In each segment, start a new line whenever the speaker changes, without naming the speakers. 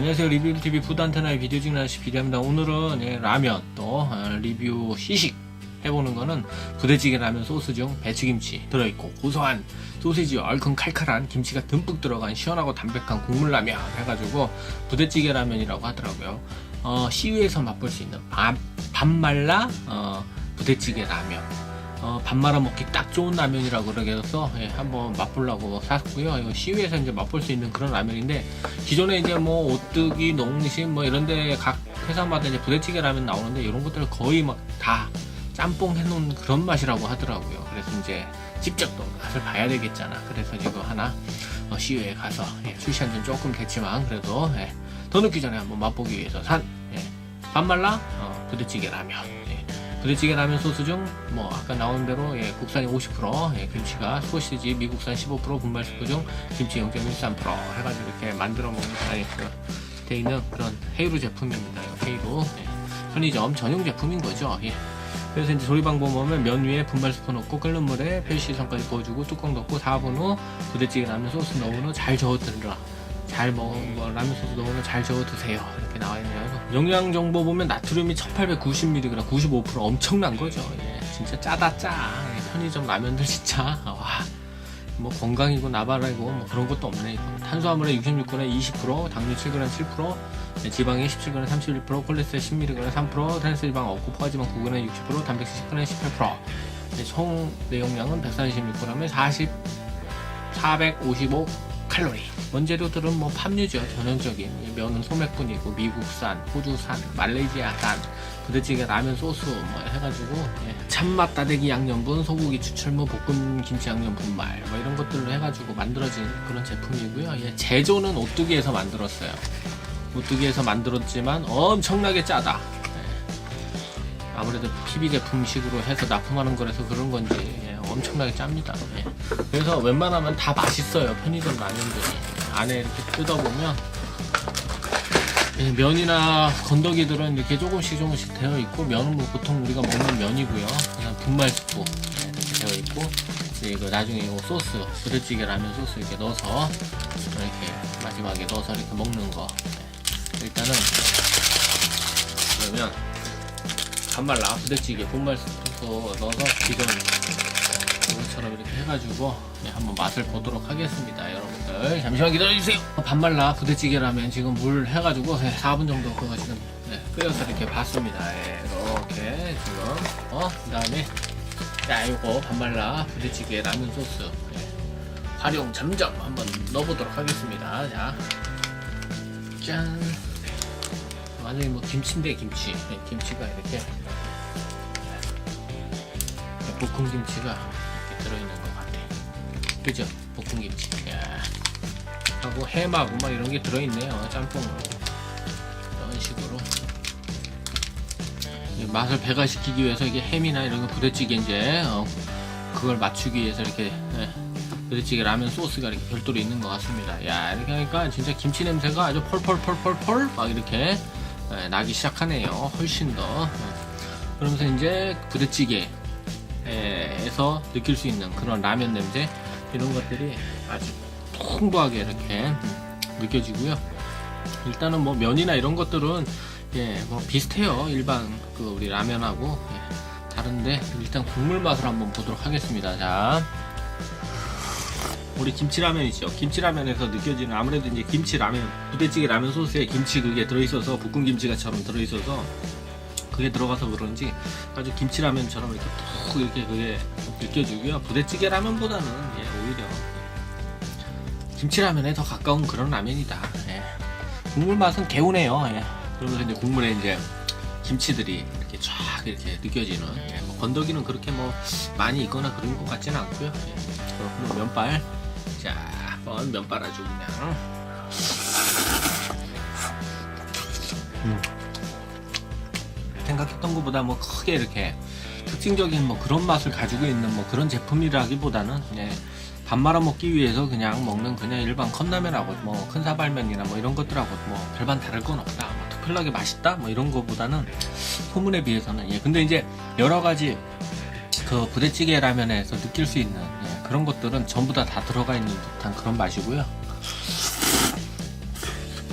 안녕하세요. 리뷰TV 푸드한테나의 비디오 찍나시 비디오입니다. 오늘은 예, 라면 또 어, 리뷰 시식 해보는 거는 부대찌개 라면 소스 중 배추김치 들어있고 고소한 소시지 얼큰 칼칼한 김치가 듬뿍 들어간 시원하고 담백한 국물 라면 해가지고 부대찌개 라면이라고 하더라고요. 어, 시위에서 맛볼 수 있는 밥, 밥 말라 어, 부대찌개 라면 어, 밥 말아 먹기 딱 좋은 라면이라고 그러게서 예, 한번 맛보려고 샀고요. 이거 시위에서 이제 맛볼 수 있는 그런 라면인데 기존에 이제 뭐 오뚜기, 농심 뭐 이런데 각 회사마다 이제 부대찌개 라면 나오는데 이런 것들 거의 막 다 짬뽕 해놓은 그런 맛이라고 하더라고요. 그래서 이제 직접 또 맛을 봐야 되겠잖아. 그래서 이거 하나 어, 시위에 가서 예, 출시한 지 조금 됐지만 그래도 예, 더 늦기 전에 한번 맛보기 위해서 산 예, 밥 말라 어, 부대찌개 라면. 예. 부대찌개 라면 소스 중 뭐 아까 나온 대로 예, 국산이 50% 예, 김치가 소시지 미국산 15% 분말 스프 중 김치 0.13% 해가지고 이렇게 만들어 먹는 아니 그돼 있는 그런 헤이루 제품입니다. 헤이루 예, 편의점 전용 제품인 거죠. 예. 그래서 이제 조리 방법 보면 면 위에 분말 스프 넣고 끓는 물에 표시선까지 부어주고 뚜껑 덮고 4분 후 부대찌개 라면 소스 넣은 후 잘 저어들라. 잘 먹어 뭐 라면 소스 넣으면 잘 저어 드세요 이렇게 나와 있네요. 영양 정보 보면 나트륨이 1890mg, 95% 엄청난 거죠. 예, 진짜 짜다 짜. 예, 편의점 라면들 진짜 와. 뭐 건강이고 나발이고 뭐 그런 것도 없네 이거. 탄수화물의 66g에 20%, 당류 7g 7%, 네, 지방이 17g 31%, 콜레스테롤 10mg 3%, 트랜스지방 없고 포화지방 9g 60%, 단백질 10g 18%. 네, 총 내용량은 146g에 40, 455 칼로리. 원재료들은 뭐 팜유죠. 전형적인 이 면은 소맥분이고 미국산, 호주산, 말레이시아산, 부대찌개 라면 소스 뭐 해가지고 예, 참맛 다대기 양념분, 소고기 추출무, 볶음 김치 양념 분말 뭐 이런 것들로 해가지고 만들어진 그런 제품이고요. 예, 제조는 오뚜기에서 만들었어요. 오뚜기에서 만들었지만 엄청나게 짜다. 예. 아무래도 PB 제품식으로 해서 납품하는 거라서 그런 건지 예, 엄청나게 짭니다. 예. 그래서 웬만하면 다 맛있어요. 편의점 라면들이 안에 이렇게 뜯어보면 예, 면이나 건더기들은 이렇게 조금씩 조금씩 되어 있고 면은 뭐 보통 우리가 먹는 면이고요. 그냥 분말 스프 예, 이렇게 되어 있고 이거 나중에 이거 소스 부대찌개 라면 소스 이렇게 넣어서 이렇게 마지막에 넣어서 이렇게 먹는 거 예. 일단은 그러면 간말라 부대찌개 분말 스프 넣어서 지금 이것처럼 이렇게 해가지고 네, 한번 맛을 보도록 하겠습니다 여러분들 잠시만 기다려주세요 반말라 부대찌개라면 지금 물 해가지고 네, 4분 정도 그거 지금 네, 끓여서 이렇게 봤습니다 예, 이렇게 지금 어? 그 다음에 자 요거 반말라 부대찌개 라면 소스 예, 활용 점점 한번 넣어보도록 하겠습니다 자 짠. 완전히 뭐 김치인데 김치. 네, 김치가 이렇게 네, 볶음 김치가 이렇게 들어있는 것 같아. 그죠? 볶음 김치. 야. 하고 햄하고 막 이런 게 들어있네요. 짬뽕으로 이런 식으로 이 맛을 배가시키기 위해서 이게 햄이나 이런 거 부대찌개 이제 어, 그걸 맞추기 위해서 이렇게 네, 부대찌개 라면 소스가 이렇게 별도로 있는 것 같습니다. 야 이렇게 하니까 진짜 김치 냄새가 아주 펄펄펄펄펄 막 이렇게 예, 나기 시작하네요. 훨씬 더. 예. 그러면서 이제 부대찌개 에 서 느낄 수 있는 그런 라면 냄새 이런 것들이 아주 풍부하게 이렇게 음, 느껴지고요. 일단은 뭐 면이나 이런 것들은 예, 뭐 비슷해요. 일반 그 우리 라면하고 예, 다른데 일단 국물 맛을 한번 보도록 하겠습니다. 자. 우리 김치라면이죠. 김치라면에서 느껴지는 아무래도 이제 김치라면 부대찌개 라면 소스에 김치 그게 들어있어서 볶음 김치가처럼 들어있어서 그게 들어가서 그런지 아주 김치라면처럼 이렇게 푹 이렇게 그게 느껴지고요. 부대찌개 라면보다는 예, 오히려 김치라면에 더 가까운 그런 라면이다. 예. 국물 맛은 개운해요. 예. 그러면서 이제 국물에 이제 김치들이 이렇게 쫙 이렇게 느껴지는 예, 뭐 건더기는 그렇게 뭐 많이 있거나 그런 것 같지는 않고요. 예. 그리고 면발 자, 한번 면발 아주 그냥. 생각했던 것보다 뭐 크게 이렇게 특징적인 뭐 그런 맛을 가지고 있는 뭐 그런 제품이라기보다는 예, 밥 말아 먹기 위해서 그냥 먹는 그냥 일반 컵라면하고 뭐 큰 사발면이나 뭐 이런 것들하고 뭐 별반 다를 건 없다. 뭐 특별하게 맛있다 뭐 이런 거보다는 소문에 비해서는 예. 근데 이제 여러 가지 그 부대찌개 라면에서 느낄 수 있는 예, 그런 것들은 전부 다 다 들어가 있는 듯한 그런 맛이고요.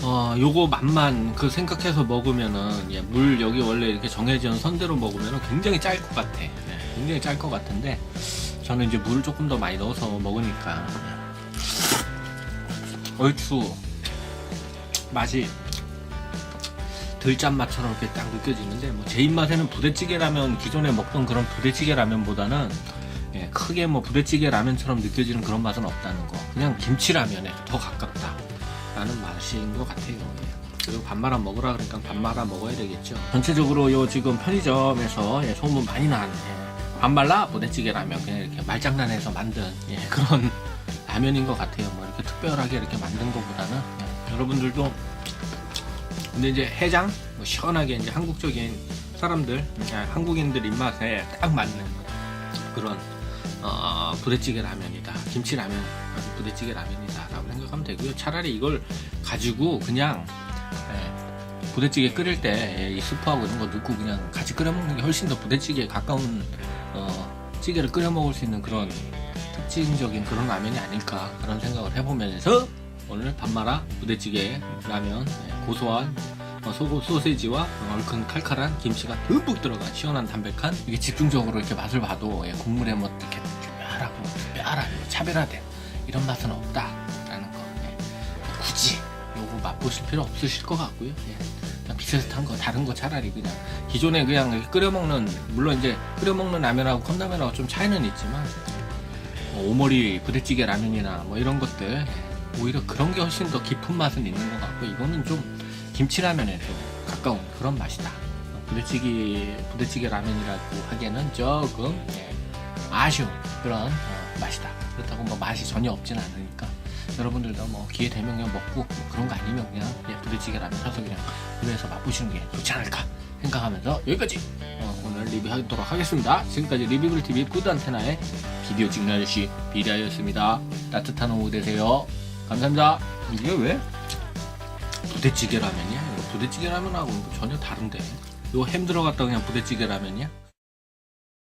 어, 요거 맛만 그 생각해서 먹으면은 예, 물 여기 원래 이렇게 정해진 선대로 먹으면은 굉장히 짤 것 같아. 예, 굉장히 짤 것 같은데 저는 이제 물을 조금 더 많이 넣어서 먹으니까 예. 얼추 맛이 들짠 맛처럼 이렇게 딱 느껴지는데 뭐 제 입맛에는 부대찌개 라면 기존에 먹던 그런 부대찌개 라면보다는 예, 크게 뭐 부대찌개 라면처럼 느껴지는 그런 맛은 없다는 거. 그냥 김치 라면에 더 가깝다 라는 맛인 것 같아요. 예. 그리고 밥 말아 먹으라 그러니까 밥 말아 먹어야 되겠죠. 전체적으로 요 지금 편의점에서 예, 소문 많이 난 예, 밥 말라 부대찌개 라면 그냥 이렇게 말장난해서 만든 예, 그런 라면인 것 같아요. 뭐 이렇게 특별하게 이렇게 만든 것보다는 예, 여러분들도 근데 이제 해장 뭐 시원하게 이제 한국적인 사람들 아, 한국인들 입맛에 딱 맞는 그런 어, 부대찌개 라면이다 김치 라면 부대찌개 생각 하면 되고요 차라리 이걸 가지고 그냥 예, 부대찌개 끓일 때 이 스프하고 이런 거 넣고 그냥 같이 끓여 먹는 게 훨씬 더 부대찌개에 가까운 어, 찌개를 끓여 먹을 수 있는 그런 특징적인 그런 라면이 아닐까 그런 생각을 해보면서 오늘 밥말아 부대찌개 라면 예, 고소한 어, 소, 소세지와 얼큰 칼칼한 김치가 듬뿍 들어간 시원한 담백한 이게 집중적으로 이렇게 맛을 봐도 예, 국물에 뭐 이렇게 특별한 뭐 차별화된 이런 맛은 예. 요거 맛보실 필요 없으실 것 같고요 예. 그냥 비슷한 거 다른 거 차라리 그냥 기존에 그냥 끓여 먹는 물론 이제 끓여 먹는 라면하고 컵라면하고 좀 차이는 있지만 뭐 오머리 부대찌개 라면이나 뭐 이런 것들 오히려 그런 게 훨씬 더 깊은 맛은 있는 것 같고 이거는 좀 김치라면에 좀 가까운 그런 맛이다. 부대찌개 부대찌개 라면이라고 하기에는 조금 예, 아쉬운 그런 어, 맛이다. 그렇다고 뭐 맛이 전혀 없진 않으니까 여러분들도 뭐 기회 되면 그냥 먹고 뭐 그런 거 아니면 그냥 예, 부대찌개 라면 사서 그냥 집에서 맛보시는 게 좋지 않을까 생각하면서 여기까지 어, 오늘 리뷰하도록 하겠습니다. 지금까지 리뷰글 TV 푸드 안테나의 비디오 아저씨 비리아였습니다. 따뜻한 오후 되세요. 감사합니다. 이게 왜? 부대찌개 라면이야? 부대찌개 라면하고 전혀 다른데. 이거 햄 들어갔다 그냥 부대찌개 라면이야?